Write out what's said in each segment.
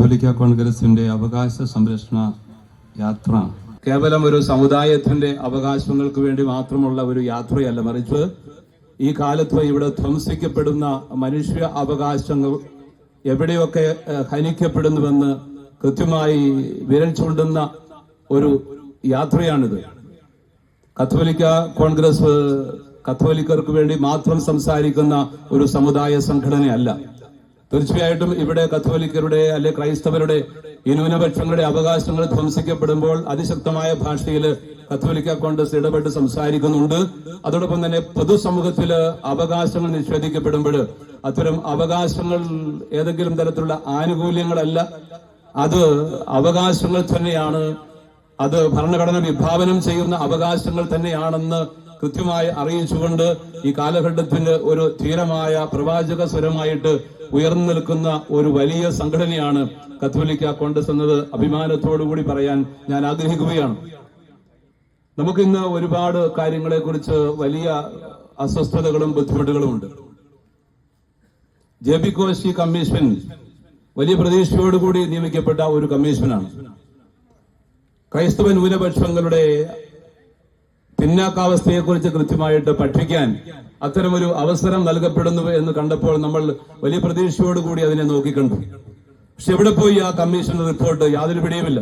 കത്തോലിക്ക കോൺഗ്രസിന്റെ അവകാശ സംരക്ഷണ യാത്ര. കേവലം ഒരു സമുദായത്തിന്റെ അവകാശങ്ങൾക്ക് വേണ്ടി മാത്രമുള്ള ഒരു യാത്രയല്ല മറിച്ച് ഈ കാലത്ത് ഇവിടെ ധ്വംസിക്കപ്പെടുന്ന മനുഷ്യ അവകാശങ്ങൾ എവിടെയൊക്കെ ഹനിക്കപ്പെടുന്നുവെന്ന് കൃത്യമായി വിരൽ ചൂണ്ടുന്ന ഒരു യാത്രയാണിത്. കത്തോലിക്ക കോൺഗ്രസ് കത്തോലിക്കർക്ക് വേണ്ടി മാത്രം സംസാരിക്കുന്ന ഒരു സമുദായ സംഘടനയല്ല. തീർച്ചയായിട്ടും ഇവിടെ കത്തോലിക്കരുടെ അല്ലെ ക്രൈസ്തവരുടെ ഈ ന്യൂനപക്ഷങ്ങളുടെ അവകാശങ്ങൾ ധ്വംസിക്കപ്പെടുമ്പോൾ അതിശക്തമായ ഭാഷയിൽ കത്തോലിക്ക കോൺഗ്രസ് ഇടപെട്ട് സംസാരിക്കുന്നുണ്ട്. അതോടൊപ്പം തന്നെ പൊതുസമൂഹത്തിൽ അവകാശങ്ങൾ നിഷേധിക്കപ്പെടുമ്പോൾ അത്തരം അവകാശങ്ങൾ ഏതെങ്കിലും തരത്തിലുള്ള ആനുകൂല്യങ്ങളല്ല അത് അവകാശങ്ങൾ തന്നെയാണ്. അത് ഭരണഘടന വിഭാവനം ചെയ്യുന്ന അവകാശങ്ങൾ തന്നെയാണെന്ന് കൃത്യമായി അറിയിച്ചുകൊണ്ട് ഈ കാലഘട്ടത്തിന് ഒരു ധീരമായ പ്രവാചക സ്വരമായിട്ട് ഉയർന്നു നിൽക്കുന്ന ഒരു വലിയ സംഘടനയാണ് കത്തോലിക്ക കോൺഗ്രസ് എന്നത് അഭിമാനത്തോടുകൂടി പറയാൻ ഞാൻ ആഗ്രഹിക്കുകയാണ്. നമുക്കിന്ന് ഒരുപാട് കാര്യങ്ങളെ കുറിച്ച് വലിയ അസ്വസ്ഥതകളും ബുദ്ധിമുട്ടുകളും ഉണ്ട്. ജെ ബി കോശി കമ്മീഷൻ വലിയ പ്രതീക്ഷയോടുകൂടി നിയമിക്കപ്പെട്ട ഒരു കമ്മീഷനാണ്. ക്രൈസ്തവ ന്യൂനപക്ഷങ്ങളുടെ പിന്നാക്കാവസ്ഥയെക്കുറിച്ച് കൃത്യമായിട്ട് പഠിക്കാൻ അത്തരമൊരു അവസരം നൽകപ്പെടുന്നു എന്ന് കണ്ടപ്പോൾ നമ്മൾ വലിയ പ്രതീക്ഷയോടുകൂടി അതിനെ നോക്കിക്കണ്ടു. പക്ഷെ എവിടെ പോയി ആ കമ്മീഷൻ റിപ്പോർട്ട്? യാതൊരു പിടിയുമില്ല.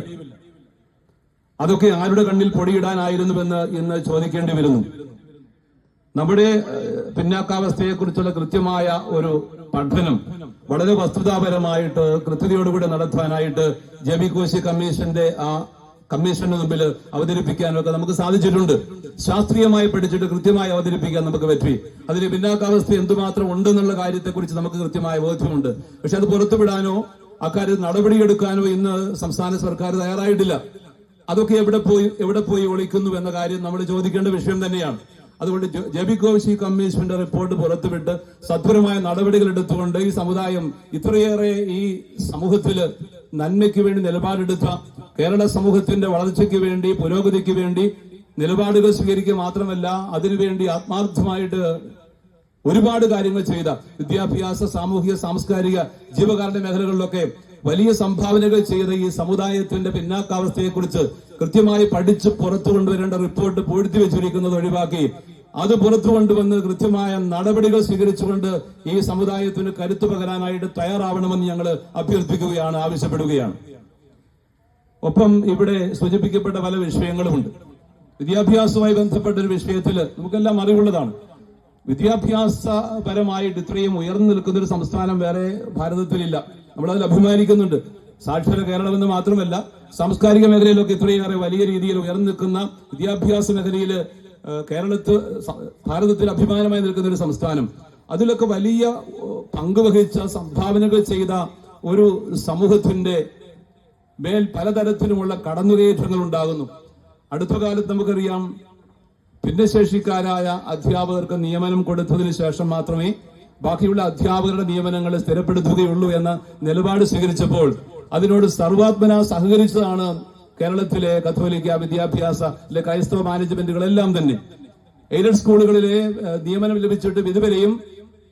അതൊക്കെ ആരുടെ കണ്ണിൽ പൊടിയിടാനായിരുന്നുവെന്ന് ഇന്ന് ചോദിക്കേണ്ടി വരുന്നു. നമ്മുടെ പിന്നാക്കാവസ്ഥയെക്കുറിച്ചുള്ള കൃത്യമായ ഒരു പഠനം വളരെ വസ്തുതാപരമായിട്ട് കൃത്യതയോടുകൂടി നടത്താനായിട്ട് ജെബി കോശി കമ്മീഷന്റെ ആ കമ്മീഷന് മുമ്പിൽ അവതരിപ്പിക്കാനൊക്കെ നമുക്ക് സാധിച്ചിട്ടുണ്ട്. ശാസ്ത്രീയമായി പഠിച്ചിട്ട് കൃത്യമായി അവതരിപ്പിക്കാൻ നമുക്ക് പറ്റി. അതിന് പിന്നാക്കാവസ്ഥ എന്തുമാത്രം ഉണ്ടെന്നുള്ള കാര്യത്തെക്കുറിച്ച് നമുക്ക് കൃത്യമായ ബോധ്യമുണ്ട്. പക്ഷെ അത് പുറത്തുവിടാനോ അക്കാര്യത്തിൽ നടപടിയെടുക്കാനോ ഇന്ന് സംസ്ഥാന സർക്കാർ തയ്യാറായിട്ടില്ല. അതൊക്കെ എവിടെ പോയി എവിടെ പോയി ഒളിക്കുന്നു എന്ന കാര്യം നമ്മൾ ചോദിക്കേണ്ട വിഷയം തന്നെയാണ്. അതുകൊണ്ട് ജെ- ജെബി കോശി കമ്മീഷന്റെ റിപ്പോർട്ട് പുറത്തുവിട്ട് സത്വരമായ നടപടികൾ എടുത്തുകൊണ്ട് ഈ സമുദായം ഇത്രയേറെ ഈ സമൂഹത്തിൽ നന്മയ്ക്ക് വേണ്ടി നിലപാടെടുത്ത കേരള സമൂഹത്തിന്റെ വളർച്ചയ്ക്ക് വേണ്ടി പുരോഗതിക്ക് വേണ്ടി നിലപാടുകൾ സ്വീകരിക്കുക മാത്രമല്ല അതിനുവേണ്ടി ആത്മാർത്ഥമായിട്ട് ഒരുപാട് കാര്യങ്ങൾ ചെയ്ത വിദ്യാഭ്യാസ സാമൂഹിക സാംസ്കാരിക ജീവകാരുണ്യ മേഖലകളിലൊക്കെ വലിയ സംഭാവനകൾ ചെയ്ത ഈ സമുദായത്തിന്റെ പിന്നാക്കാവസ്ഥയെക്കുറിച്ച് കൃത്യമായി പഠിച്ച് പുറത്തു കൊണ്ടുവരേണ്ട റിപ്പോർട്ട് പൂഴ്ത്തി വെച്ചിരിക്കുന്നത് ഒഴിവാക്കി. അത് പുറത്തു കൊണ്ടുവന്ന് കൃത്യമായ നടപടികൾ സ്വീകരിച്ചുകൊണ്ട് ഈ സമുദായത്തിന് കരുത്തു പകരാനായിട്ട് തയ്യാറാവണമെന്ന് ഞങ്ങൾ അഭ്യർത്ഥിക്കുകയാണ് ആവശ്യപ്പെടുകയാണ്. ഒപ്പം ഇവിടെ സൂചിപ്പിക്കപ്പെട്ട പല വിഷയങ്ങളുമുണ്ട്. വിദ്യാഭ്യാസവുമായി ബന്ധപ്പെട്ട ഒരു വിഷയത്തിൽ നമുക്കെല്ലാം അറിവുള്ളതാണ്. വിദ്യാഭ്യാസപരമായിട്ട് ഇത്രയും ഉയർന്നു നിൽക്കുന്ന ഒരു സംസ്ഥാനം വേറെ ഭാരതത്തിലില്ല. നമ്മളതിൽ അഭിമാനിക്കുന്നുണ്ട്. സാക്ഷര കേരളം എന്ന് മാത്രമല്ല സാംസ്കാരിക മേഖലയിലൊക്കെ ഇത്രയേറെ വലിയ രീതിയിൽ ഉയർന്നു നിൽക്കുന്ന വിദ്യാഭ്യാസ മേഖലയിൽ കേരളത്തിൽ ഭാരതത്തിൽ അഭിമാനമായി നിൽക്കുന്ന ഒരു സംസ്ഥാനം. അതിലൊക്കെ വലിയ പങ്കുവഹിച്ച സംഭാവനകൾ ചെയ്ത ഒരു സമൂഹത്തിന്റെ മേൽ പലതരത്തിലുമുള്ള കടന്നുകയറ്റങ്ങൾ ഉണ്ടാകുന്നു. അടുത്ത കാലത്ത് നമുക്കറിയാം ഭിന്നശേഷിക്കാരായ അധ്യാപകർക്ക് നിയമനം കൊടുത്തതിന് ശേഷം മാത്രമേ ബാക്കിയുള്ള അധ്യാപകരുടെ നിയമനങ്ങൾ സ്ഥിരപ്പെടുത്തുകയുള്ളൂ എന്ന നിലപാട് സ്വീകരിച്ചപ്പോൾ അതിനോട് സർവാത്മന സഹകരിച്ചതാണ് കേരളത്തിലെ കത്തോലിക്ക വിദ്യാഭ്യാസ അല്ലെ ക്രൈസ്തവ മാനേജ്മെന്റുകളെല്ലാം തന്നെ. എയ്ഡഡ് സ്കൂളുകളിലെ നിയമനം ലഭിച്ചിട്ട് ഇതുവരെയും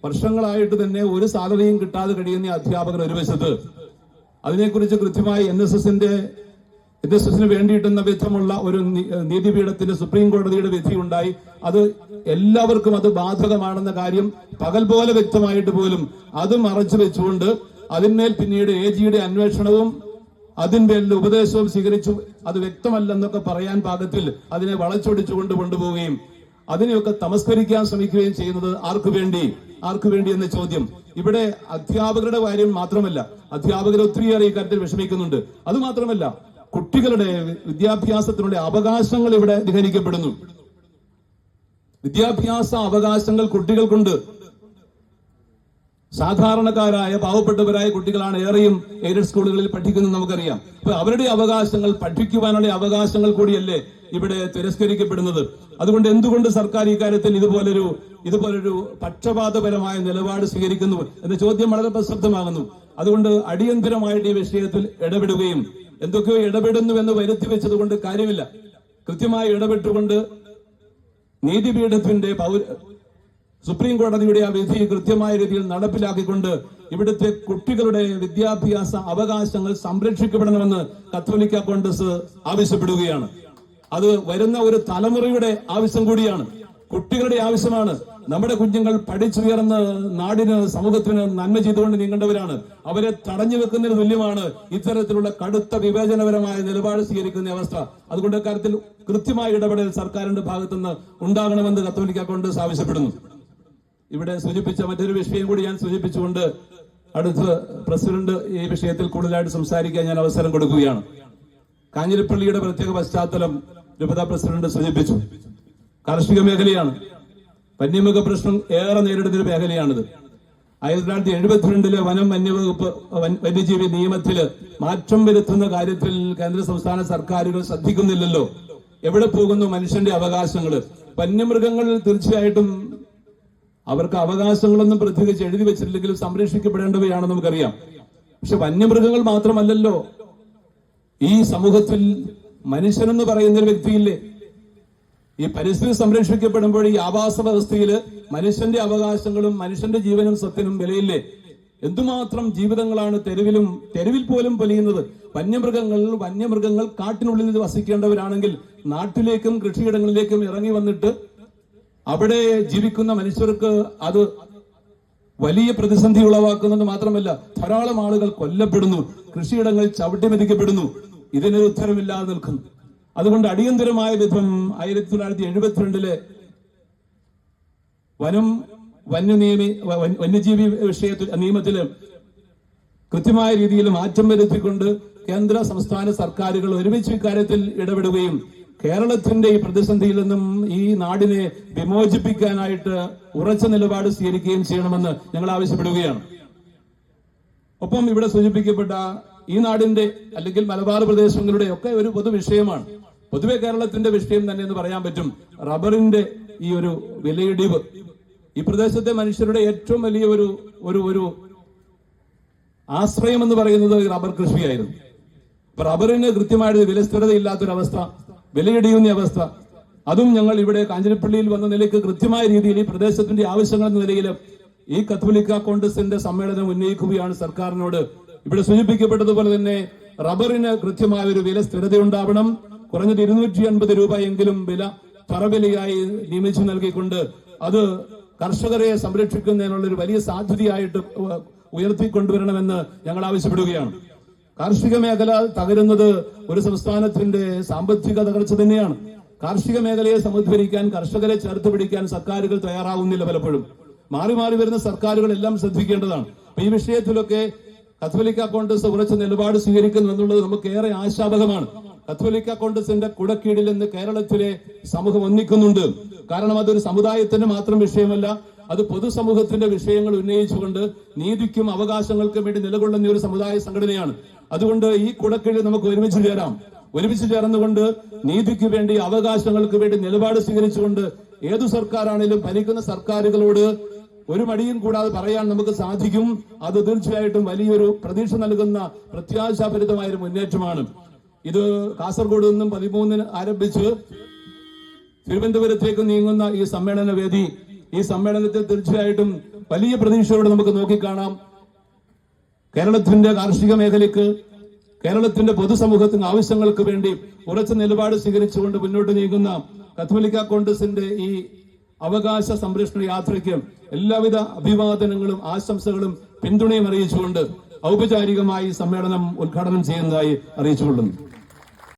വർഷങ്ങളായിട്ട് തന്നെ ഒരു സാലറിയും കിട്ടാതെ കഴിയുന്ന അധ്യാപകർ ഒരു വശത്ത് അതിനെക്കുറിച്ച് കൃത്യമായി എൻ എസ് എസിന്റെ എൻ എസ് എസിന് വേണ്ടിയിട്ടുന്ന വിധമുള്ള ഒരു നീതിപീഠത്തിന്റെ സുപ്രീം കോടതിയുടെ വിധി ഉണ്ടായി അത് എല്ലാവർക്കും അത് ബാധകമാണെന്ന കാര്യം പകൽ പോലെ വ്യക്തമായിട്ട് പോലും അത് മറച്ചു വെച്ചുകൊണ്ട് അതിന്മേൽ പിന്നീട് എ ജിയുടെ അന്വേഷണവും അതിന്റെ ഉപദേശവും സ്വീകരിച്ചു. അത് വ്യക്തമല്ലെന്നൊക്കെ പറയാൻ പാകത്തിൽ അതിനെ വളച്ചൊടിച്ചുകൊണ്ട് കൊണ്ടുപോവുകയും അതിനെയൊക്കെ തമസ്കരിക്കാൻ ശ്രമിക്കുകയും ചെയ്യുന്നത് ആർക്കു വേണ്ടി? ആർക്കു വേണ്ടി എന്ന ചോദ്യം. ഇവിടെ അധ്യാപകരുടെ കാര്യം മാത്രമല്ല അധ്യാപകർ ഒത്തിരിയേറെ ഈ കാര്യത്തിൽ വിഷമിക്കുന്നുണ്ട്. അത് മാത്രമല്ല കുട്ടികളുടെ വിദ്യാഭ്യാസത്തിനുള്ള അവകാശങ്ങൾ ഇവിടെ നിഹരിക്കപ്പെടുന്നു വിദ്യാഭ്യാസ അവകാശങ്ങൾ കുട്ടികൾക്കുണ്ട്. സാധാരണക്കാരായ പാവപ്പെട്ടവരായ കുട്ടികളാണ് ഏറെയും എയ്ഡഡ് സ്കൂളുകളിൽ പഠിക്കുന്നത് നമുക്കറിയാം. അപ്പൊ അവരുടെ അവകാശങ്ങൾ പഠിക്കുവാനുള്ള അവകാശങ്ങൾ കൂടിയല്ലേ ഇവിടെ തിരസ്കരിക്കപ്പെടുന്നത്. അതുകൊണ്ട് എന്തുകൊണ്ട് സർക്കാർ ഇക്കാര്യത്തിൽ ഇതുപോലൊരു ഇതുപോലൊരു പക്ഷപാതപരമായ നിലപാട് സ്വീകരിക്കുന്നു എന്ന ചോദ്യം വളരെ പ്രസക്തമാകുന്നു. അതുകൊണ്ട് അടിയന്തരമായിട്ട് ഈ വിഷയത്തിൽ ഇടപെടുകയും എന്തൊക്കെയോ ഇടപെടുന്നു എന്ന് വരുത്തി വെച്ചത് കൊണ്ട് കാര്യമില്ല. കൃത്യമായി ഇടപെട്ടുകൊണ്ട് നീതിപീഠത്തിന്റെ സുപ്രീം കോടതിയുടെ ആ വിധി കൃത്യമായ രീതിയിൽ നടപ്പിലാക്കിക്കൊണ്ട് ഇവിടുത്തെ കുട്ടികളുടെ വിദ്യാഭ്യാസ അവകാശങ്ങൾ സംരക്ഷിക്കപ്പെടണമെന്ന് കത്തോലിക്ക കോൺഗ്രസ് ആവശ്യപ്പെടുകയാണ്. അത് വരുന്ന ഒരു തലമുറയുടെ ആവശ്യം കൂടിയാണ്. കുട്ടികളുടെ ആവശ്യമാണ്. നമ്മുടെ കുഞ്ഞുങ്ങൾ പഠിച്ചുയർന്ന് നാടിന് സമൂഹത്തിന് നന്മ ചെയ്തുകൊണ്ട് നീങ്ങേണ്ടവരാണ്. അവരെ തടഞ്ഞു വെക്കുന്നതിന് തുല്യമാണ് ഇത്തരത്തിലുള്ള കടുത്ത വിവേചനപരമായ നിലപാട് സ്വീകരിക്കുന്ന അവസ്ഥ. അതുകൊണ്ട് കാര്യത്തിൽ കൃത്യമായ ഇടപെടൽ സർക്കാരിന്റെ ഭാഗത്തുനിന്ന് ഉണ്ടാകണമെന്ന് കത്തോലിക്ക കോൺഗ്രസ് ആവശ്യപ്പെടുന്നു. ഇവിടെ സൂചിപ്പിച്ച മറ്റൊരു വിഷയം കൂടി ഞാൻ സൂചിപ്പിച്ചുകൊണ്ട് അടുത്ത് പ്രസിഡന്റ് ഈ വിഷയത്തിൽ കൂടുതലായിട്ട് സംസാരിക്കാൻ ഞാൻ അവസരം കൊടുക്കുകയാണ്. കാഞ്ഞിരപ്പള്ളിയുടെ പ്രത്യേക പശ്ചാത്തലം രൂപതാ പ്രസിഡന്റ് സൂചിപ്പിച്ചു. കാർഷിക മേഖലയാണ്. വന്യമൃഗ പ്രശ്നം ഏറെ നേരിടുന്ന ഒരു മേഖലയാണിത്. ആയിരത്തി തൊള്ളായിരത്തി എഴുപത്തിരണ്ടിലെ വനം വന്യവകുപ്പ് വന്യജീവി നിയമത്തിൽ മാറ്റം വരുത്തുന്ന കാര്യത്തിൽ കേന്ദ്ര സംസ്ഥാന സർക്കാരുകൾ ശ്രദ്ധിക്കുന്നില്ലല്ലോ. എവിടെ പോകുന്നു മനുഷ്യന്റെ അവകാശങ്ങൾ വന്യമൃഗങ്ങൾ തീർച്ചയായിട്ടും അവർക്ക് അവകാശങ്ങളൊന്നും പ്രത്യേകിച്ച് എഴുതി വെച്ചിട്ടില്ലെങ്കിലും സംരക്ഷിക്കപ്പെടേണ്ടവയാണെന്ന് നമുക്കറിയാം. പക്ഷെ വന്യമൃഗങ്ങൾ മാത്രമല്ലല്ലോ. ഈ സമൂഹത്തിൽ മനുഷ്യനെന്ന് പറയുന്ന ഒരു വ്യക്തിയില്ലേ? ഈ പരിസ്ഥിതി സംരക്ഷിക്കപ്പെടുമ്പോൾ ഈ ആവാസ വ്യവസ്ഥയിൽ മനുഷ്യന്റെ അവകാശങ്ങളും മനുഷ്യന്റെ ജീവനും സത്യനും വിലയില്ലേ? എന്തുമാത്രം ജീവിതങ്ങളാണ് തെരുവിലും തെരുവിൽ പോലും പൊലിയുന്നത്? വന്യമൃഗങ്ങൾ വന്യമൃഗങ്ങൾ കാട്ടിനുള്ളിൽ വസിക്കേണ്ടവരാണെങ്കിൽ നാട്ടിലേക്കും കൃഷിയിടങ്ങളിലേക്കും ഇറങ്ങി വന്നിട്ട് അവിടെ ജീവിക്കുന്ന മനുഷ്യർക്ക് അത് വലിയ പ്രതിസന്ധി ഉളവാക്കുന്നത് മാത്രമല്ല ധാരാളം ആളുകൾ കൊല്ലപ്പെടുന്നു കൃഷിയിടങ്ങൾ ചവിട്ടിമെതിക്കപ്പെടുന്നു ഇതിനൊരു ഉത്തരമില്ലാതെ നിൽക്കുന്നു. അതുകൊണ്ട് അടിയന്തരമായ വിധം ആയിരത്തി തൊള്ളായിരത്തി എഴുപത്തിരണ്ടിലെ വനം വന്യനിയമി വന്യജീവി വിഷയത്തിൽ നിയമത്തിൽ കൃത്യമായ രീതിയിൽ മാറ്റം വരുത്തിക്കൊണ്ട് കേന്ദ്ര സംസ്ഥാന സർക്കാരുകൾ ഒരുമിച്ച് ഇക്കാര്യത്തിൽ ഇടപെടുകയും കേരളത്തിന്റെ ഈ പ്രതിസന്ധിയിൽ നിന്നും ഈ നാടിനെ വിമോചിപ്പിക്കാനായിട്ട് ഉറച്ച നിലപാട് സ്വീകരിക്കുകയും ചെയ്യണമെന്ന് ഞങ്ങൾ ആവശ്യപ്പെടുകയാണ്. ഒപ്പം ഇവിടെ സൂചിപ്പിക്കപ്പെട്ട ഈ നാടിന്റെ അല്ലെങ്കിൽ മലബാർ പ്രദേശങ്ങളുടെ ഒക്കെ ഒരു പൊതു വിഷയമാണ് പൊതുവെ കേരളത്തിന്റെ വിഷയം തന്നെ എന്ന് പറയാൻ പറ്റും. റബ്ബറിന്റെ ഈ ഒരു വിലയിടിവ് ഈ പ്രദേശത്തെ മനുഷ്യരുടെ ഏറ്റവും വലിയ ഒരു ഒരു ഒരു ആശ്രയം എന്ന് പറയുന്നത് റബ്ബർ കൃഷിയായിരുന്നു. റബ്ബറിന് കൃത്യമായിട്ട് വിലസ്ഥിരത സ്ഥിരതയില്ലാത്തൊരവസ്ഥ വിലയിടിയുന്ന അവസ്ഥ. അതും ഞങ്ങൾ ഇവിടെ കാഞ്ഞിരപ്പള്ളിയിൽ വന്ന നിലയ്ക്ക് കൃത്യമായ രീതിയിൽ ഈ പ്രദേശത്തിന്റെ ആവശ്യങ്ങൾ എന്ന നിലയിൽ ഈ കത്തോലിക്ക കോൺഗ്രസിന്റെ സമ്മേളനം ഉന്നയിക്കുകയാണ് സർക്കാരിനോട്. ഇവിടെ സൂചിപ്പിക്കപ്പെട്ടതുപോലെ തന്നെ റബ്ബറിന് കൃത്യമായ ഒരു വില സ്ഥിരതയുണ്ടാവണം. കുറഞ്ഞത് ഇരുന്നൂറ്റി അൻപത് രൂപ എങ്കിലും വില തറവിലയായി നിയമിച്ചു നൽകിക്കൊണ്ട് അത് കർഷകരെ സംരക്ഷിക്കുന്നതിനുള്ള ഒരു വലിയ സാധ്യതയായിട്ട് ഉയർത്തിക്കൊണ്ടുവരണമെന്ന് ഞങ്ങൾ ആവശ്യപ്പെടുകയാണ്. കാർഷിക മേഖല തകരുന്നത് ഒരു സംസ്ഥാനത്തിന്റെ സാമ്പത്തിക തകർച്ച തന്നെയാണ്. കാർഷിക മേഖലയെ സമുദ്ധരിക്കാൻ കർഷകരെ ചേർത്ത് പിടിക്കാൻ സർക്കാരുകൾ തയ്യാറാവുന്നില്ല പലപ്പോഴും. മാറി മാറി വരുന്ന സർക്കാരുകളെല്ലാം ശ്രദ്ധിക്കേണ്ടതാണ്. അപ്പൊ ഈ വിഷയത്തിലൊക്കെ കത്തോലിക്ക കോൺഗ്രസ് ഉറച്ച നിലപാട് സ്വീകരിക്കുന്നു എന്നുള്ളത് നമുക്ക് ഏറെ ആശാവഹമാണ്. കത്തോലിക്ക കോൺഗ്രസിന്റെ കുടക്കീഴിൽ നിന്ന് കേരളത്തിലെ സമൂഹം ഒന്നിക്കുന്നുണ്ട്. കാരണം അതൊരു സമുദായത്തിന്റെ മാത്രം വിഷയമല്ല അത് പൊതുസമൂഹത്തിന്റെ വിഷയങ്ങൾ ഉന്നയിച്ചുകൊണ്ട് നീതിക്കും അവകാശങ്ങൾക്കും വേണ്ടി നിലകൊള്ളുന്ന ഒരു സമുദായ സംഘടനയാണ്. അതുകൊണ്ട് ഈ കുടക്കീഴിൽ നമുക്ക് ഒരുമിച്ച് ചേരാം. ഒരുമിച്ച് ചേർന്നുകൊണ്ട് നീതിക്ക് വേണ്ടി അവകാശങ്ങൾക്ക് വേണ്ടി നിലപാട് സ്വീകരിച്ചുകൊണ്ട് ഏതു സർക്കാരാണെങ്കിലും ഭരിക്കുന്ന സർക്കാരുകളോട് ഒരു മടിയും കൂടാതെ പറയാൻ നമുക്ക് സാധിക്കും. അത് തീർച്ചയായിട്ടും വലിയൊരു പ്രതീക്ഷ നൽകുന്ന പ്രത്യാശാഭരിതമായ ഒരു മുന്നേറ്റമാണ്. ഇത് കാസർഗോഡ് നിന്നും പതിമൂന്നിന് ആരംഭിച്ച് തിരുവനന്തപുരത്തേക്ക് നീങ്ങുന്ന ഈ സമ്മേളന വേദി ഈ സമ്മേളനത്തിൽ തീർച്ചയായിട്ടും വലിയ പ്രതീക്ഷയോടെ നമുക്ക് നോക്കിക്കാണാം. കേരളത്തിന്റെ കാർഷിക മേഖലയ്ക്ക് കേരളത്തിന്റെ പൊതുസമൂഹത്തിന് ആവശ്യങ്ങൾക്ക് വേണ്ടി ഉറച്ച നിലപാട് സ്വീകരിച്ചുകൊണ്ട് മുന്നോട്ട് നീങ്ങുന്ന കത്തോലിക്ക കോൺഗ്രസിന്റെ ഈ അവകാശ സംരക്ഷണ യാത്രയ്ക്ക് എല്ലാവിധ അഭിവാദനങ്ങളും ആശംസകളും പിന്തുണയും അറിയിച്ചുകൊണ്ട് ഔപചാരികമായി സമ്മേളനം ഉദ്ഘാടനം ചെയ്യുന്നതായി അറിയിച്ചുകൊള്ളുന്നു.